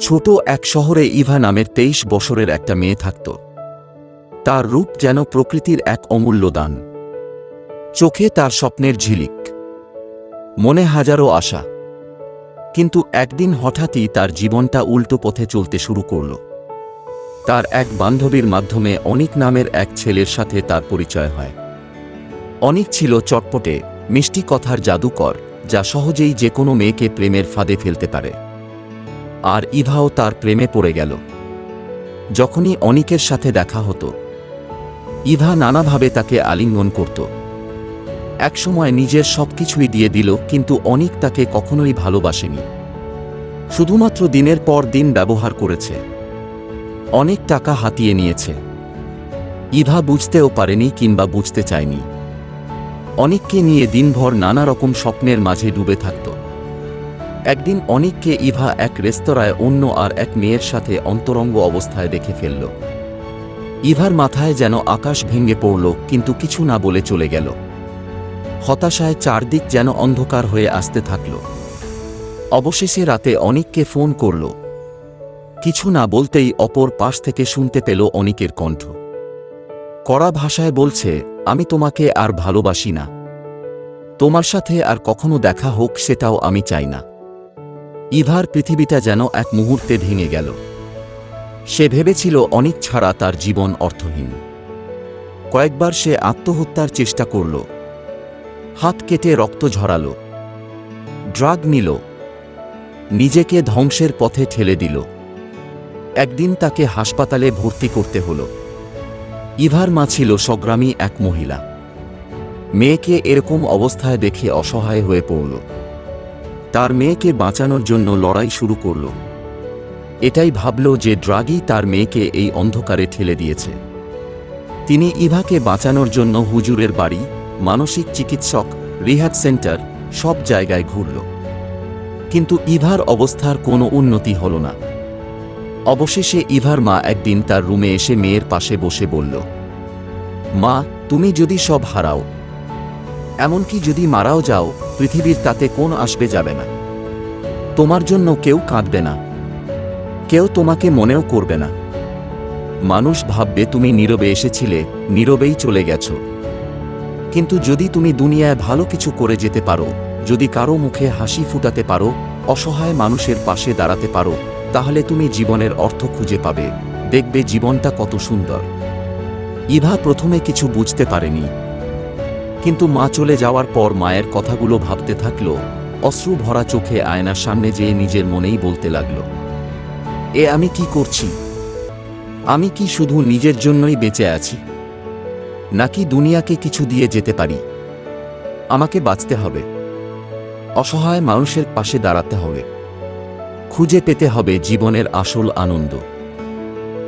ছোট এক শহরে ইভা নামের তেইশ বছরের একটা মেয়ে থাকত। তার রূপ যেন প্রকৃতির এক অমূল্য দান। চোখে তার স্বপ্নের ঝিলিক। মনে হাজারো আশা। কিন্তু একদিন হঠাৎই তার জীবনটা উল্টো পথে চলতে শুরু করল। তার এক বান্ধবীর মাধ্যমে অনিক নামের এক ছেলের সাথে তার পরিচয় হয়। অনিক ছিল চটপটে, মিষ্টি কথার জাদুকর, যা সহজেই যে কোনো মেয়েকে প্রেমের ফাঁদে ফেলতে পারে। আর ইভাও তার প্রেমে পড়ে গেল। যখনই অনিকের সাথে দেখা হতো, ইভা নানাভাবে তাকে আলিঙ্গন করত। একসময় নিজের সবকিছুই দিয়ে দিল, কিন্তু অনিক তাকে কখনোই ভালোবাসেনি। শুধুমাত্র দিনের পর দিন ব্যবহার করেছে। অনেক টাকা হাতিয়ে নিয়েছে। ইভা বুঝতেও পারেনি কিংবা বুঝতে চায়নি। অনেককে নিয়ে দিনভর নানা রকম স্বপ্নের মাঝে ডুবে থাকত। একদিন অনিককে ইভা এক রেস্তোরাঁয় অন্য আর এক মেয়ের সাথে অন্তরঙ্গ অবস্থায় দেখে ফেলল। ইভার মাথায় যেন আকাশ ভেঙে পড়ল, কিন্তু কিছু না বলে চলে গেল। হতাশায় চারদিক যেন অন্ধকার হয়ে আসতে থাকল। অবশেষে রাতে অনিককে ফোন করল। কিছু না বলতেই অপর পাশ থেকে শুনতে পেল অনিকের কণ্ঠ। কড়া ভাষায় বলছে, আমি তোমাকে আর ভালোবাসি না। তোমার সাথে আর কখনো দেখা হোক, সেটাও আমি চাই না। ইভার পৃথিবীটা যেন এক মুহূর্তে ভেঙে গেল। সে ভেবেছিল অনেক ছাড়া তার জীবন অর্থহীন। কয়েকবার সে আত্মহত্যার চেষ্টা করল। হাত কেটে রক্ত ঝরাল। ড্রাগ নিল। নিজেকে ধ্বংসের পথে ঠেলে দিল। একদিন তাকে হাসপাতালে ভর্তি করতে হল। ইভার মা ছিল সংগ্রামী এক মহিলা। মেয়েকে এরকম অবস্থায় দেখে অসহায় হয়ে পড়ল। তার মেয়েকে বাঁচানোর জন্য লড়াই শুরু করল। এটাই ভাবল যে ড্রাগই তার মেয়েকে এই অন্ধকারে ঠেলে দিয়েছে। তিনি ইভাকে বাঁচানোর জন্য হুজুরের বাড়ি, মানসিক চিকিৎসক, রিহ্যাব সেন্টার, সব জায়গায় ঘুরল। কিন্তু ইভার অবস্থার কোনো উন্নতি হল না। অবশেষে ইভার মা একদিন তার রুমে এসে মেয়ের পাশে বসে বলল, মা, তুমি যদি সব হারাও এমনকি যদি মারাও যাও, পৃথিবীর তাতে কোন আসবে যাবে না। তোমার জন্য কেউ কাঁদবে না। কেউ তোমাকে মনেও করবে না। মানুষ ভাববে, তুমি নীরবে এসেছিলে, নীরবেই চলে গেছো। কিন্তু যদি তুমি দুনিয়ায় ভালো কিছু করে যেতে পারো, যদি কারও মুখে হাসি ফুটাতে পারো, অসহায় মানুষের পাশে দাঁড়াতে পারো, তাহলে তুমি জীবনের অর্থ খুঁজে পাবে। দেখবে জীবনটা কত সুন্দর। ইভা প্রথমে কিছু বুঝতে পারেনি। কিন্তু মা চলে যাওয়ার পর মায়ের কথাগুলো ভাবতে থাকল, অশ্রু ভরা চোখে আয়নার সামনে যেয়ে নিজের মনেই বলতে লাগল, এ আমি কি করছি? আমি কি শুধু নিজের জন্যই বেঁচে আছি? নাকি দুনিয়াকে কিছু দিয়ে যেতে পারি? আমাকে বাঁচতে হবে। অসহায় মানুষের পাশে দাঁড়াতে হবে। খুঁজে পেতে হবে জীবনের আসল আনন্দ।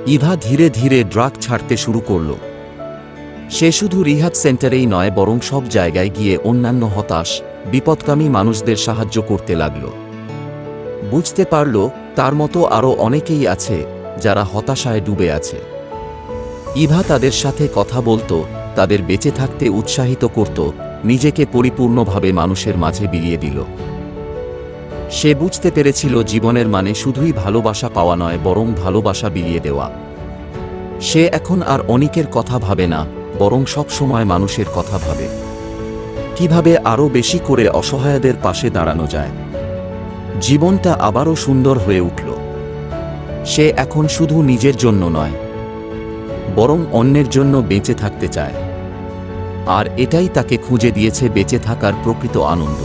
ইভা ধীরে ধীরে ড্রাগ ছাড়তে শুরু করল। সে শুধু রিহাব সেন্টারেই নয়, বরং সব জায়গায় গিয়ে অন্যান্য হতাশ বিপদকামী মানুষদের সাহায্য করতে লাগল। বুঝতে পারল, তার মতো আরও অনেকেই আছে, যারা হতাশায় ডুবে আছে। ইভা তাদের সাথে কথা বলতো, তাদের বেঁচে থাকতে উৎসাহিত করত, নিজেকে পরিপূর্ণভাবে মানুষের মাঝে বিলিয়ে দিল। সে বুঝতে পেরেছিল জীবনের মানে শুধুই ভালোবাসা পাওয়া নয়, বরং ভালোবাসা বিলিয়ে দেওয়া। সে এখন আর অনিকের কথা ভাবে না বরং সব সময় মানুষের কথা ভাবে। কীভাবে আরও বেশি করে অসহায়দের পাশে দাঁড়ানো যায়। জীবনটা আবারও সুন্দর হয়ে উঠল। সে এখন শুধু নিজের জন্য নয়, বরং অন্যের জন্য বেঁচে থাকতে চায়। আর এটাই তাকে খুঁজে দিয়েছে বেঁচে থাকার প্রকৃত আনন্দ।